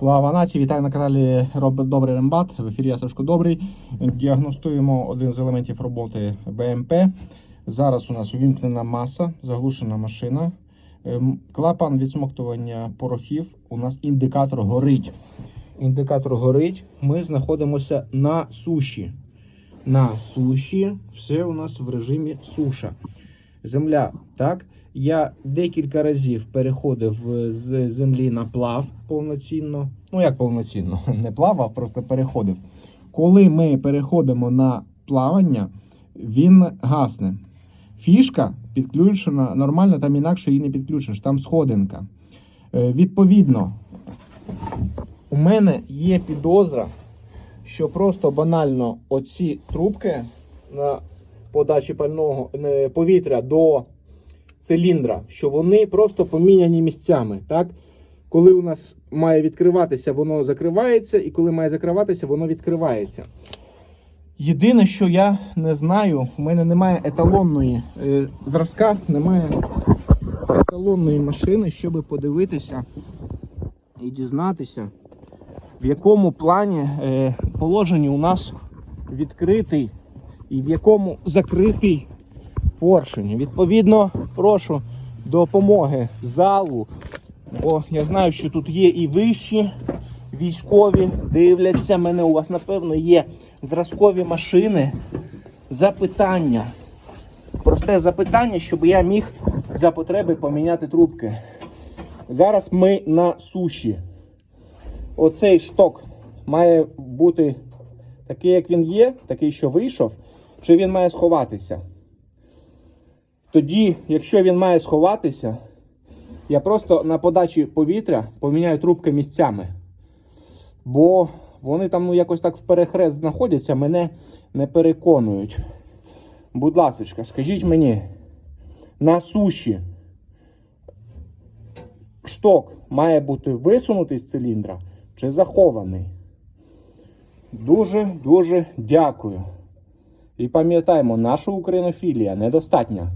Слава нації! Вітаю на каналі Робот Добрий Рембат. В ефірі я Сашко Добрий. Діагностуємо один з елементів роботи БМП. Зараз у нас увімкнена маса, заглушена машина. Ем, Клапан відсмоктування порохів. У нас індикатор горить. Індикатор горить. Ми знаходимося на суші. На суші все у нас в режимі суша. Земля, так? Я декілька разів переходив е, з землі на плав повноцінно. Ну, як повноцінно, не плавав, просто переходив. Коли ми переходимо на плавання, він гасне. Фішка підключена нормально, там інакше її не підключиш, там сходинка. Е, Відповідно, у мене є підозра, що просто банально оці трубки на подачі пального повітря до циліндра, що вони просто поміняні місцями. Так? Коли у нас має відкриватися, воно закривається, і коли має закриватися, воно відкривається. Єдине, що я не знаю, у мене немає еталонної е, зразка, немає еталонної машини, щоб подивитися і дізнатися, в якому плані е, положенні у нас відкритий і в якому закритий поршень. Відповідно, прошу допомоги залу, бо я знаю, що тут є і вищі військові, дивляться мене. У вас, напевно, є зразкові машини. Запитання. Просте запитання, щоб я міг за потреби поміняти трубки. Зараз ми на суші. Оцей шток має бути такий, як він є, такий, що вийшов, чи він має сховатися. Тоді, якщо він має сховатися, я просто на подачі повітря поміняю трубки місцями. Бо вони там ну, якось так в перехрест знаходяться, мене не переконують. Будь ласка, скажіть мені, на суші шток має бути висунутий з циліндра чи захований? Дуже-дуже дякую. І пам'ятаємо, наша українофілія недостатня.